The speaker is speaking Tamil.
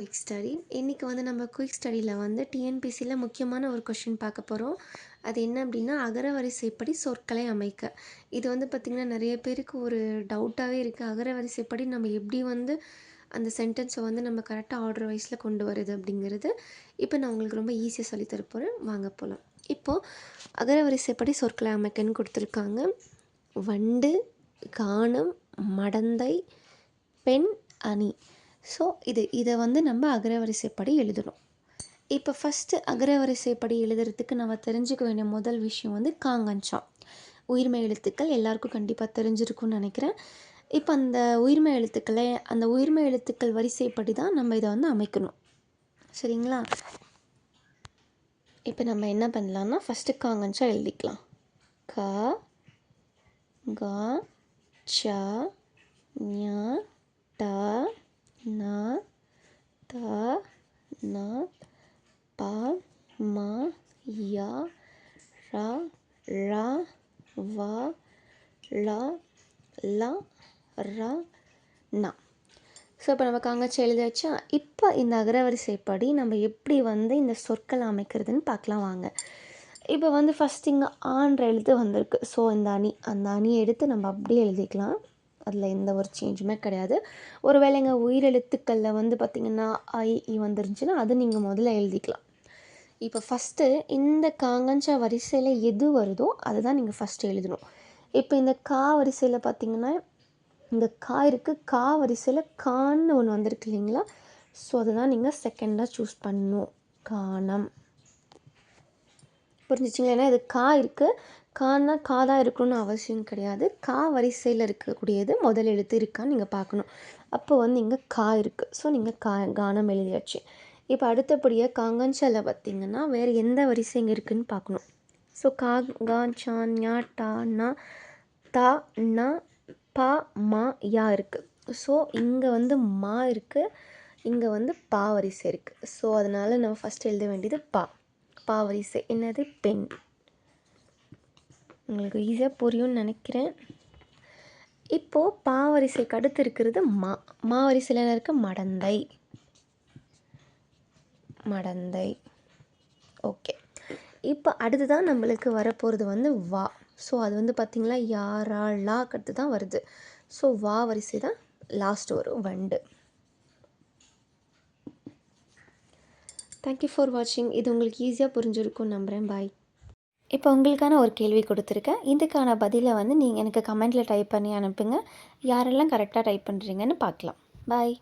குயிக் ஸ்டடி இன்றைக்கி வந்து நம்ம குயிக் ஸ்டடியில் வந்து டிஎன்பிசியில் முக்கியமான ஒரு கொஷின் பார்க்க போகிறோம் அது என்ன அப்படின்னா அகரவரிசைப்படி சொற்களை அமைக்க. இது வந்து பார்த்திங்கன்னா நிறைய பேருக்கு ஒரு டவுட்டாகவே இருக்குது அகரவரிசைப்படி நம்ம எப்படி வந்து அந்த சென்டென்ஸை வந்து நம்ம கரெக்டாக ஆர்டர் வைஸில் கொண்டு வருது அப்படிங்கிறது இப்போ நான் உங்களுக்கு ரொம்ப ஈஸியாக சொல்லித்தரப்போகிறேன் போகிறேன் வாங்க போகலாம் இப்போது அகரவரிசைப்படி சொற்களை அமைக்கன்னு கொடுத்துருக்காங்க. வண்டு கானம் மடந்தை பெண் அணி. ஸோ இது இதை வந்து நம்ம அகரவரிசைப்படி எழுதணும். இப்போ ஃபஸ்ட்டு அகரவரிசைப்படி எழுதுறதுக்கு நம்ம தெரிஞ்சுக்க வேண்டிய முதல் விஷயம் வந்து காங்கஞ்சா. உயிர்மை எழுத்துக்கள் எல்லாருக்கும் கண்டிப்பாக தெரிஞ்சிருக்கும்னு நினைக்கிறேன். இப்போ அந்த உயிர்மை எழுத்துக்களை அந்த உயிர்மை எழுத்துக்கள் வரிசைப்படி தான் நம்ம இதை வந்து அமைக்கணும். சரிங்களா? இப்போ நம்ம என்ன பண்ணலாம்னா ஃபஸ்ட்டு காங்கஞ்சா எழுதிக்கலாம். க கா ச ஞ ட நா த ந ப ம ய ர ழ வ ள ல ர ந. ஸோ இப்போ நம்ம காங்கச்சி எழுதியாச்சா? இப்போ இந்த அகரவரிசைப்படி நம்ம எப்படி வந்து இந்த சொற்கள் அமைக்கிறதுன்னு பார்க்கலாம் வாங்க. இப்போ வந்து ஃபஸ்ட் இங்கே ஆன்ற எழுத்து வந்திருக்கு. ஸோ இந்த அணி அந்த அணியை எடுத்து நம்ம அப்படியே எழுதிக்கலாம். அதில் எந்த ஒரு சேஞ்சுமே கிடையாது. ஒருவேளை எங்கள் உயிரெழுத்துக்களில் வந்து பார்த்திங்கன்னா ஐ இ e வந்துருந்துச்சுன்னா அது நீங்கள் முதல்ல எழுதிக்கலாம். இப்போ ஃபஸ்ட்டு இந்த காங்கஞ்சா வரிசையில் எது வருதோ அதை தான் நீங்கள் ஃபஸ்ட்டு எழுதணும். இப்போ இந்த கா வரிசையில் பார்த்திங்கன்னா இந்த கா இருக்குது கா வரிசையில் கான்னு ஒன்று வந்திருக்கு இல்லைங்களா? ஸோ அதை தான் நீங்கள் செகண்டாக சூஸ் பண்ணணும். காணம். புரிஞ்சிச்சிங்களா? ஏன்னா இது கா இருக்குது கான்னா கா தான் இருக்கணும்னு அவசியம் கிடையாது. கா வரிசையில் இருக்கக்கூடியது முதல் எழுத்து இருக்கான்னு நீங்கள் பார்க்கணும். அப்போ வந்து இங்கே கா இருக்குது ஸோ நீங்கள் கா கானம் எழுதியாச்சு. இப்போ அடுத்தபடியாக காங்கஞ்சால பார்த்தீங்கன்னா வேறு எந்த வரிசை இங்கே இருக்குதுன்னு பார்க்கணும். ஸோ கா கா சா ஞா டா நா தா ந பா மா யா இருக்குது ஸோ இங்கே வந்து மா இருக்குது இங்கே வந்து பா வரிசை இருக்குது ஸோ அதனால் நம்ம ஃபஸ்ட் எழுத வேண்டியது பா. பா வரிசை. என்னது? பெண். உங்களுக்கு ஈஸியாக புரியும்னு நினைக்கிறேன். இப்போது பாவரிசைக்கு அடுத்து இருக்கிறது மா. மாவரிசையில் இருக்க? மடந்தை. மடந்தை. ஓகே. இப்போ அடுத்து தான் நம்மளுக்கு வரப்போகிறது வந்து வா. ஸோ அது வந்து பார்த்திங்களா யாரா அடுத்து தான் வருது. ஸோ வா வரிசை தான் லாஸ்ட் வரும். வண்டு. தேங்க்யூ ஃபார் வாட்சிங் இது உங்களுக்கு ஈஸியாக புரிஞ்சிருக்கும் நம்புகிறேன் பாய் இப்போ உங்களுக்கான ஒரு கேள்வி கொடுத்துருக்கேன். இதுக்கான பதிலை வந்து நீங்கள் எனக்கு கமெண்ட்டில் டைப் பண்ணி அனுப்புங்க. யாரெல்லாம் கரெக்டாக டைப் பண்ணுறீங்கன்னு பார்க்கலாம். பாய்